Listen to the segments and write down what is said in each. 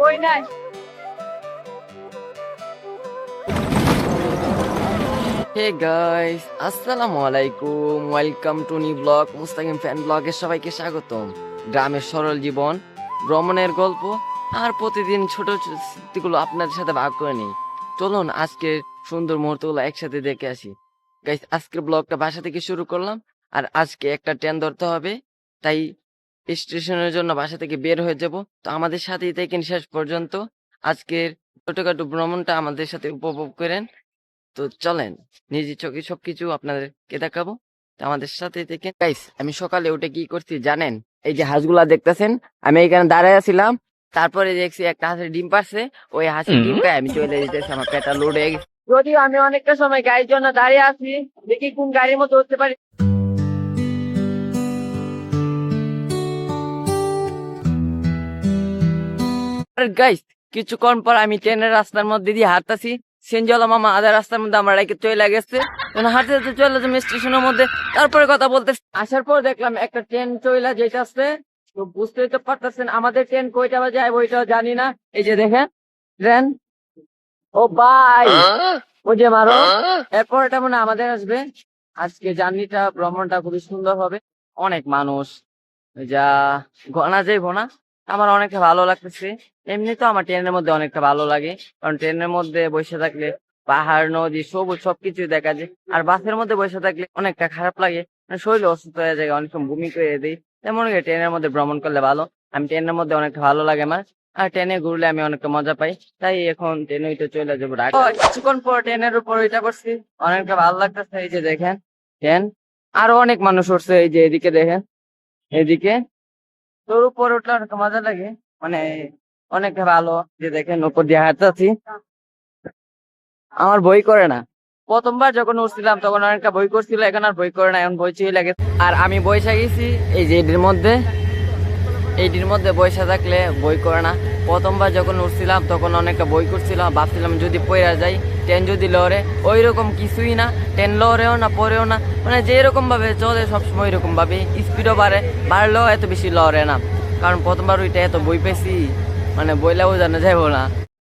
কই নাই। হে গাইস আসসালামু আলাইকুম। ওয়েলকাম টু নি ব্লগ মুস্তাকিম ফ্যান ব্লগে সবাইকে স্বাগতম। গ্রামের সরল জীবন, ভ্রমণের গল্প আর প্রতিদিন ছোট ছোট স্মৃতিগুলো আপনাদের সাথে ভাগ করে নিই। চলুন আজকের সুন্দর মুহূর্তগুলো একসাথে দেখে আসি। গাইস আজকের ব্লগটা বাসা থেকে শুরু করলাম আর আজকে একটা ট্রেন ধরতে হবে, তাই স্টেশনের জন্য বাসা থেকে বের হয়ে যাব। তো আমাদের সাথেই থাকেন শেষ পর্যন্ত। আজকের ছোটখাটো ভ্রমণটা আমাদের সাথে উপভোগ করেন। তো চলেন নিজের চোখে সবকিছু আপনাদেরকে দেখাবো। তো আমাদের সাথে থেকে গাইস আমি সকালে উঠে কি করছি জানেন? এই যে হাঁসগুলা দেখতেছেন? আমি এখানে দাঁড়ায় আছিলাম। তারপরে দেখছি একটা হাঁসের ডিম পারছে। ওই হাঁসের ডিম খাই আমি চলে যেতেছি আমার পেটা লোড হয়ে গেছে। যদিও আমি অনেকটা সময় গাড়ির জন্য দাঁড়িয়ে আছি দেখি কোন গাড়ির মতো হতে পারি। গাইস কিছুক্ষণ পর আমি ট্রেনের রাস্তার মধ্যে দিয়ে হাঁটতাছি। সেনজলা মামা আধা রাস্তার মধ্যে আমার রেখে চলে গেছে। হাঁটতে হাঁটতে চলে যাবে স্টেশনের মধ্যে। তারপরে কথা বলতে আসার পর দেখলাম একটা ট্রেন চলে যেতেছে তো বুঝতেই তো পারতেছেন, আমাদের ট্রেন কয়টা আয় ওইটাও জানি না। এই যে দেখেন, ট্রেন। ও বাই ওই যে মারো। এরপর এটা মনে আমাদের আসবে। আজকে জার্নিটা, ভ্রমণটা খুবই সুন্দর হবে। অনেক মানুষ। যা গনা যাইবো না আমার অনেকটা ভালো লাগতেছে। এমনি তো আমার ট্রেনের মধ্যে অনেকটা ভালো লাগে। কারণ ট্রেনের মধ্যে বসে থাকলে পাহাড়, নদী, সবুজ সবকিছু দেখা যায়। আর বাসের মধ্যে বসে থাকলে অনেকটা খারাপ লাগে। মানে শরীর অসুস্থ হয়ে যায়, অনেক সময় বমি করে দিই। তেমন ট্রেনের মধ্যে ভ্রমণ করলে ভালো। আমি ট্রেনের মধ্যে অনেকটা ভালো লাগে আমার। আর ট্রেনে ঘুরলে আমি অনেকটা মজা পাই। তাই এখন ট্রেনে উঠে চলে যাব কিছুক্ষণ পর ট্রেনের উপর ওইটা করছি অনেকটা ভালো লাগতেছে এই যে দেখেন। ট্রেন, আরও অনেক মানুষ উঠছে এই যে এদিকে দেখেন। এদিকে। তোর উপর উঠলে অনেক মজা লাগে। মানে অনেক ভালো। যে দেখেন উপর দিয়ে হাঁটতেছি। আমার বই করে না। প্রথমবার যখন উঠছিলাম তখন অনেকটা বই করছিল, এখন আর বই করে না, এখন বই চেয়ে লাগে। আর আমি বৈশা গেছি এই যে এটির মধ্যে। এইটির মধ্যে বৈশা থাকলে বই করে না। প্রথমবার যখন উঠছিলাম তখন অনেকটা বই করছিলাম ভাবছিলাম যদি পড়া যাই ট্রেন যদি লড়ে ওই রকম কিছুই না। ট্রেন লড়েও না পড়েও না। মানে যে রকম ভাবে চলে, সবসময় ওইরকম ভাবে স্পিডও বাড়ে, বাড়লেও এত বেশি লড়ে না। কারণ প্রথমবার ওইটা এত বই পেয়েছি। মানে বইলেও জানা যাব না।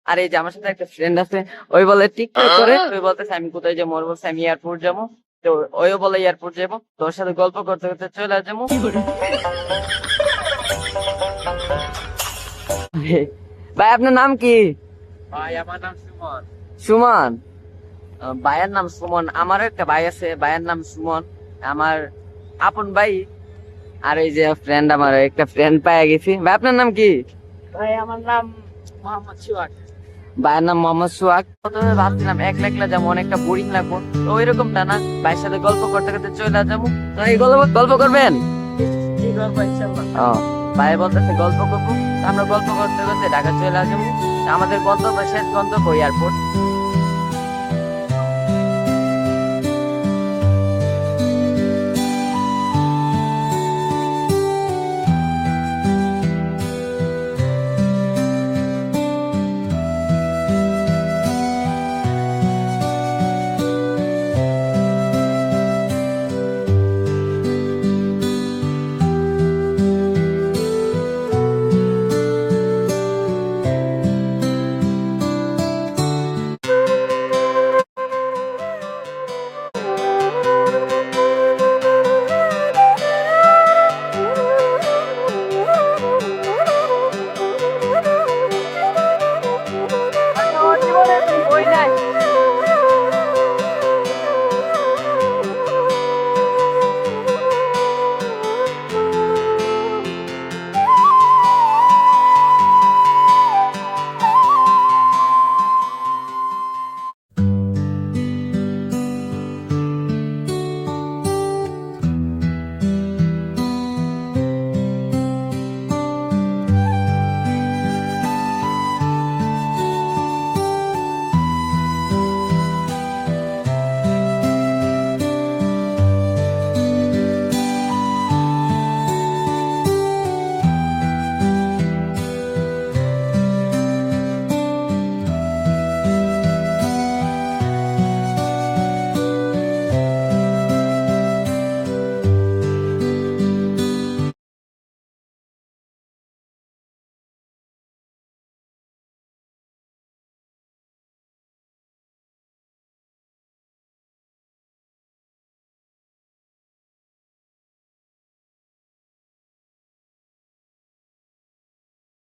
আর এই যে আমার সাথে একটা ফ্রেন্ড আছে ওই বলে টিকটক করে ওই বলতেছে আমি কোথায় যাব? ওর বলছে আমি এয়ারপোর্ট যাব। তো ওইও বলে এয়ারপোর্ট যাব তোর সাথে গল্প করতে করতে চলে যাব। ভাই আপনার নাম কি? ভাই আমার নাম সুমন। সুমন? ভাইয়ের নাম সুমন। আমারও একটা ভাই আছে ভাইয়ের নাম সুমন। আমার আপন ভাই। আর এই যে ফ্রেন্ড আমার একটা ফ্রেন্ড পায়ে গেছি। ভাই আপনার নাম কি? ভাই আমার নাম মোহাম্মদ সুয়াক ভাইয়ের নাম মোহাম্মদ সুয়াক প্রথমে ভাবছিলাম একলা একলা যাব অনেকটা বোরিং লাগবো। তো ওইরকমটা না ভাইয়ের সাথে গল্প করতে করতে চলে যাব। তো এই গল্প গল্প করবেন? ভাই বলতেছে গল্প করব। আমরা গল্প করতে করতে ঢাকা চলে আসব। আমাদের গন্তব্য শেষ গন্তব্য এয়ারপোর্ট।